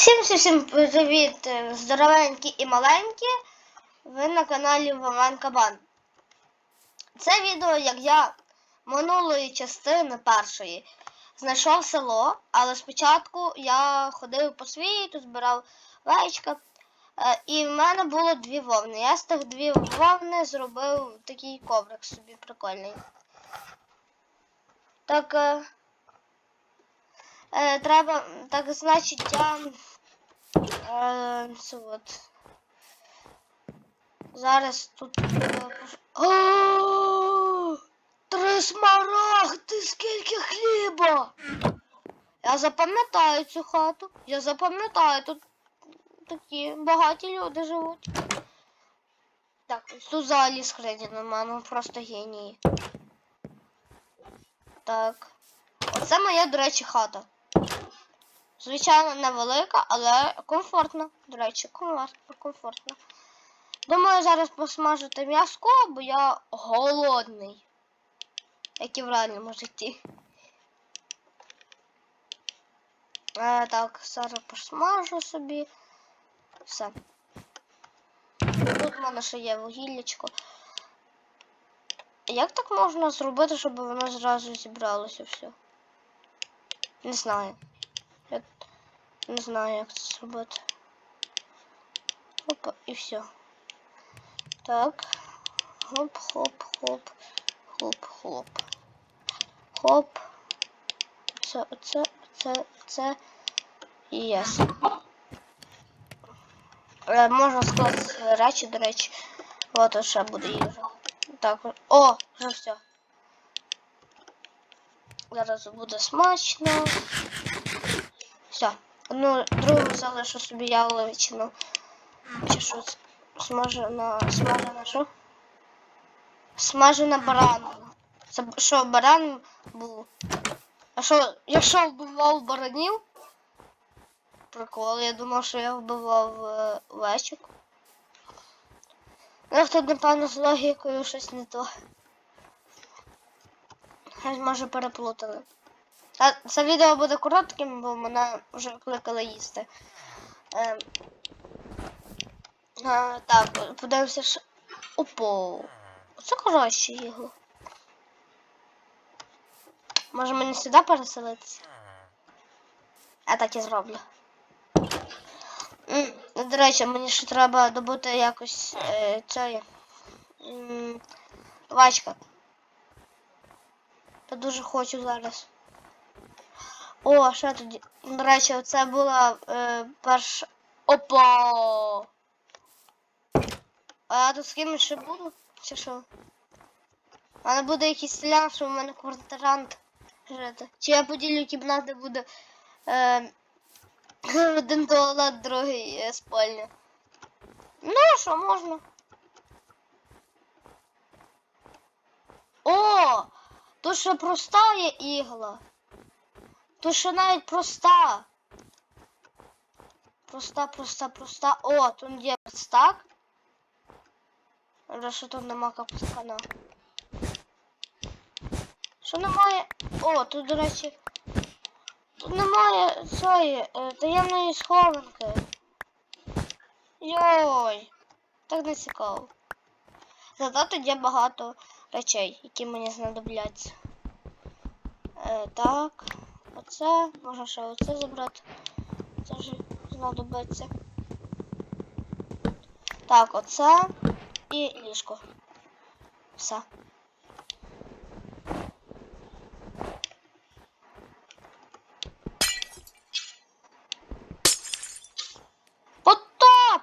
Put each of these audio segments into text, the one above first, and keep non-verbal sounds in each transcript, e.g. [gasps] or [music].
Всім всім привіт, е, здоровенькі і маленькі. Ви на каналі Вован Кабан. Це відео, як я минулої частини першої знайшов село, але спочатку я ходив по світу, збирав яєчка. е, І в мене було дві вовни. Я з тих дві вовни зробив такий коврик собі прикольний. Так. Е, треба, так значить, я е, це от. Зараз тут. е, О, Три смарагди, скільки хліба! Я запам'ятаю цю хату. Я запам'ятаю, тут такі багаті люди живуть. Так, тут взагалі скрині нема, ну просто генії. Так. Оце моя, до речі, хата. Звичайно, невелика, але комфортна. До речі, комфортно. Думаю, зараз посмажити м'яско, бо я голодний. Як і в реальному житті. Е, так, зараз посмажу собі. Все. Тут в мене ще є вугіллячко. Як так можна зробити, щоб воно зразу зібралося все? Не знаю. Я не знаю, як це зробити. Опа, і все. Так. Хоп, хоп, хоп, хоп, хоп. Хоп. Це, оце, оце, це. І єс. Е, можна скласти свої речі, до речі. От ще буде їжа. Так, о, вже все. Зараз буде смачно. Все. Одну другу залишу собі яловичину. Чи що це? Смажена. Смажена що? Смажена баранина. Це що, баран був? А що, я що вбивав баранів? Прикол, я думав, що я вбивав е, овечок. Ну, тут, напевно, з логікою щось не то. Щось може переплутали. А це відео буде коротким, бо мене вже кликали їсти. Ем, а, так, подивимося, що. Опо. Це краще його. Може мені сюди переселитися? Я так і зроблю. М, До речі, мені ще треба добути якось е, цей. Вачка. Я дуже хочу зараз. О, що тоді? До речі, оце була е, перша. Опа! А я тут з кимось ще буду? Чи що? У мене буде якийсь селян, що в мене квартирант жити. Чи я поділю кімнати буде е, [clears throat] один туалет, другий е, спальня. Ну, що можна? О! То ще проста ігла. То ще навіть проста. Проста, проста, проста. О, тут є стак. Але що тут нема капустана. Що немає? О, тут, до речі. Тут немає цієї е, таємної схованки. Йой. Так не цікаво. Зато тут є багато речей, які мені знадобляться. Е, так. Оце. Можна ще оце забрати. Це вже знадобиться. Так, оце і ліжко. Все. Потоп!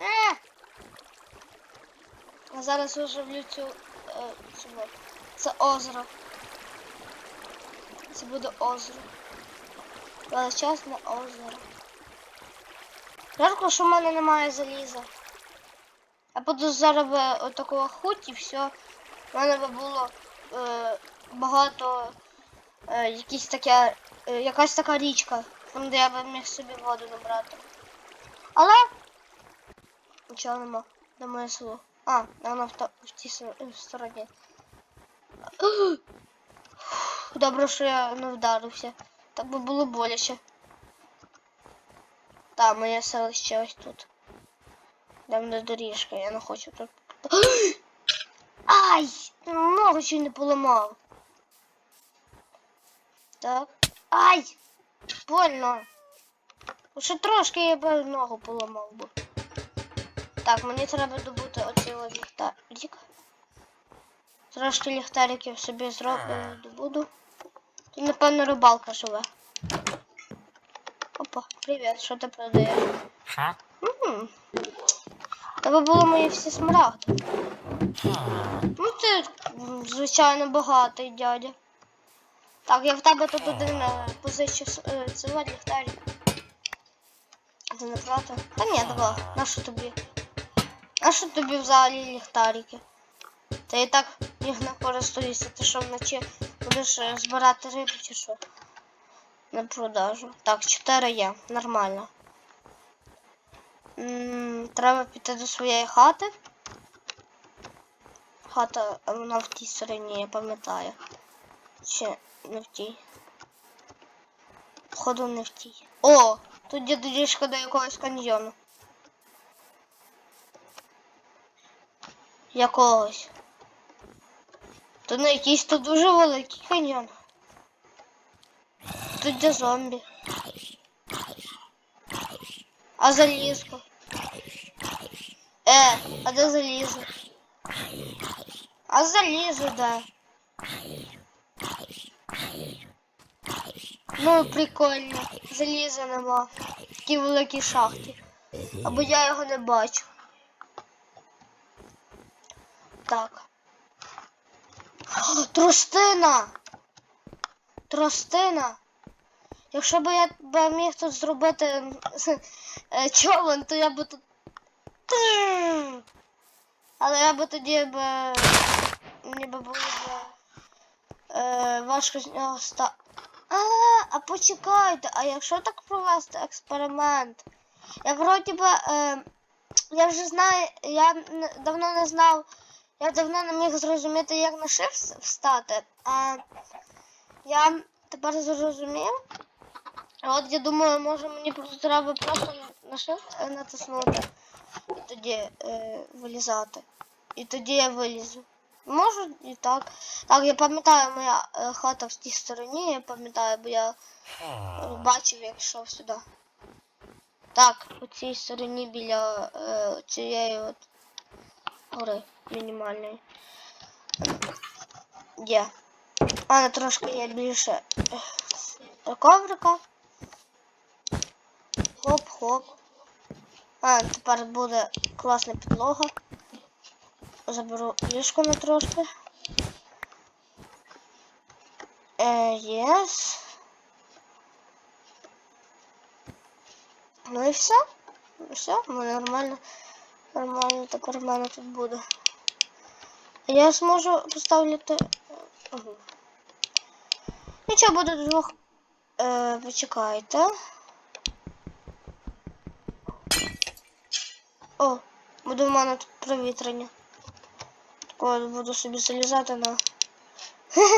Е! А зараз виживлю цю, е. Це озеро. Це буде озеро. Величезне озеро. Жарко, що в мене немає заліза. Я буду зараз отакого хуть і все. У мене би було е, багато е, якісь таке, е, якась така річка, там де я би міг собі воду набрати. Але нічого нема. Де моє село? А, воно в, в тій стороні. [gasps] Добре, що я не вдарився. Так би було боляче. Так, моє селище ось тут. Там де доріжка, я не хочу тут. [gasps] Ай! Ногу ще не поламав. Так. Ай! Больно. Ще трошки я би ногу поламав би. Так, мені треба добути оцей ліхтарик. Трошки ліхтариків собі зроблю, добуду. Тут, напевно, рибалка живе. Опа, привіт, що ти продаєш? Тебе було мої всі смарагди. Ну ти, звичайно, багатий дядя. Так, я в тебе тут один е, позичу с- е, цього ліхтарик. Ти не проти? Та ні, давай. Нащо тобі? Нащо тобі взагалі ліхтарики? Ти і так їх не користуєшся. Ти що вночі будеш е, збирати рибу чи що? На продажу. Так, 4 є. Нормально. М, Треба піти до своєї хати. Хата е, вона в тій стороні, я пам'ятаю. Чи не в тій. Походу не в тій. О! Тут є доріжка до якогось каньйону. Якогось. То не якийсь тут дуже великий каньйон. Тут де зомбі. А залізко? Е, а де залізо? А залізо, да. Ну, прикольно. Заліза нема. В такій великій шахті. Або я його не бачу. Так. О, тростина! Тростина! Якщо б я б міг тут зробити е, човен, то я би тут. Але я би тоді б. Мені би було б е, важко з нього ста. А, а почекайте, а якщо так провести експеримент? Я вроді би. Е, я вже знаю, я давно не знав, я давно не міг зрозуміти, як на shift встати. А я тепер зрозумів. От я думаю, може мені просто треба просто на- shift е, натиснути і тоді е, вилізати. І тоді я вилізу. Можу і так. Так, я пам'ятаю, моя е, хата в тій стороні, я пам'ятаю, бо я бачив, як йшов сюди. Так, у цій стороні біля е, цієї от гори мінімальної. Є. А не трошки є більше е, коврика. Хоп-хоп. А, тепер буде класна підлога. Заберу ліжко на трошки. Е, єс. Ну і все. Все, ну нормально. Нормально в мене тут буде. Я зможу поставити. Угу. Нічого буде до двох. Е, почекайте. О, буде в мене тут провітрення. Так от буду собі залізати на. [laughs]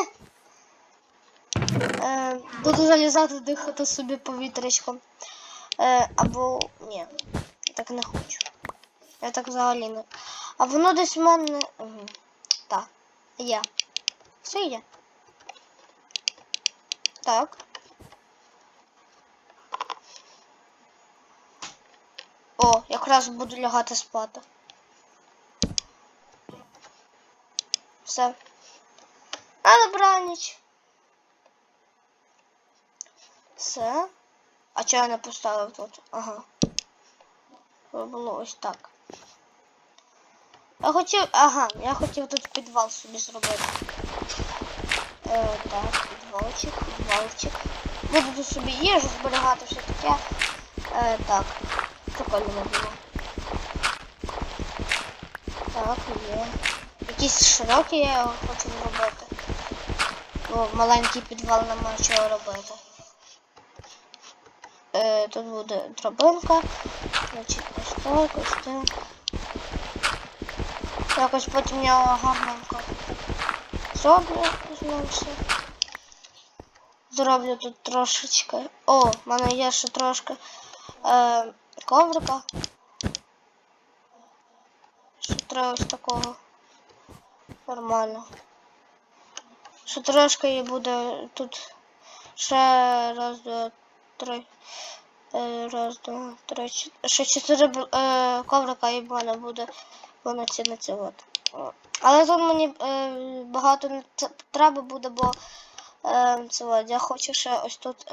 е, буду залізати дихати собі повітрячком. Е, або ні, так не хочу. Я так взагалі не. А воно десь в мене. Угу. Так, є. Все є. Так. О, якраз буду лягати спати. Все. А добраніч. Все. А чого я не поставив тут? Ага. Було ось так. Я хотів. Ага, я хотів тут підвал собі зробити. Е, так, підвалчик, підвалчик. Буду тут собі їжу зберігати, все таке. Е, так. Прикольно було. Так, є. Якийсь широкий я його хочу зробити. Бо маленький підвал нема чого робити. Е, тут буде драбинка. Значить, ось так, ось так. Якось потім я гарненько зроблю знову. Зроблю тут трошечки. О, в мене є ще трошки е, коврика. Ще треба ось такого. Нормально. Ще трошки і буде тут ще раз, два, три. Е, раз, два, три. Ще чотири е, коврика і в мене буде повноцінно це от. Але тут мені е, багато не треба буде, бо е, це от, я хочу ще ось тут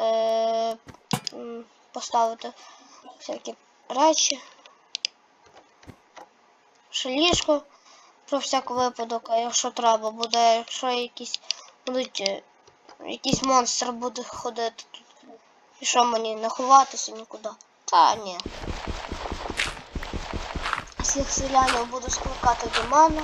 е, поставити всякі речі. Ще ліжко про всяк випадок, а якщо треба буде, якщо якісь будуть е, якийсь монстр буде ходити тут. І що мені не ховатися нікуди? Та ні. Всіх селянів буду скликати до мене.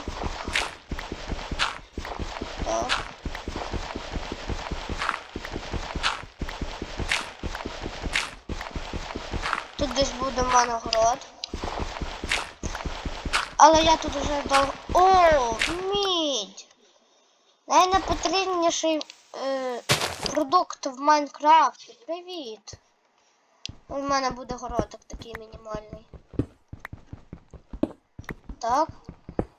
Тут десь буде в мене город. Але я тут вже дав. О, мідь! Найнепотрібніший е, продукт в Майнкрафті. Привіт! У мене буде городик такий мінімальний. Так.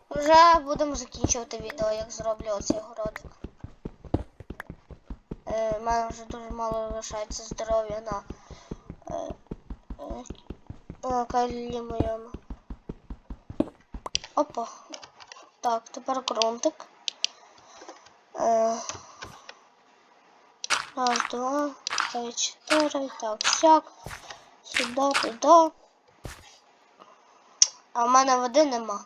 Вже будемо закінчувати відео, як зроблю оцей городик. Е, У мене вже дуже мало лишається здоров'я на, е, е, на кайлі моєму. Опа. Так, тепер ґрунтик. Е, раз, два, три, чотири. Так, сяк. Сюди, туди. А в мене води нема.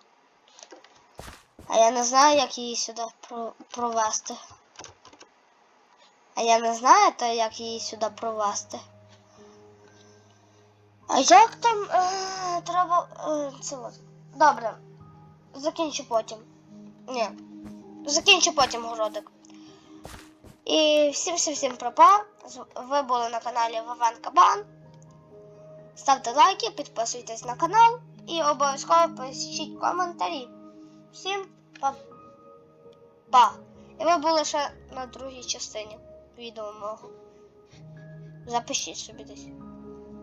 А я не знаю, як її сюди провести. А я не знаю, то як її сюди провести. А як там е, треба. Е, це от. Добре. Закінчу потім. Ні. Закінчу потім городик. І всім всім всім пропа. Ви були на каналі Вован Кабан. Ставте лайки, підписуйтесь на канал і обов'язково пишіть коментарі. Всім па-па. І ви були ще на другій частині відео мого. Запишіть собі десь.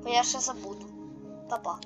Бо я ще забуду. Па-па.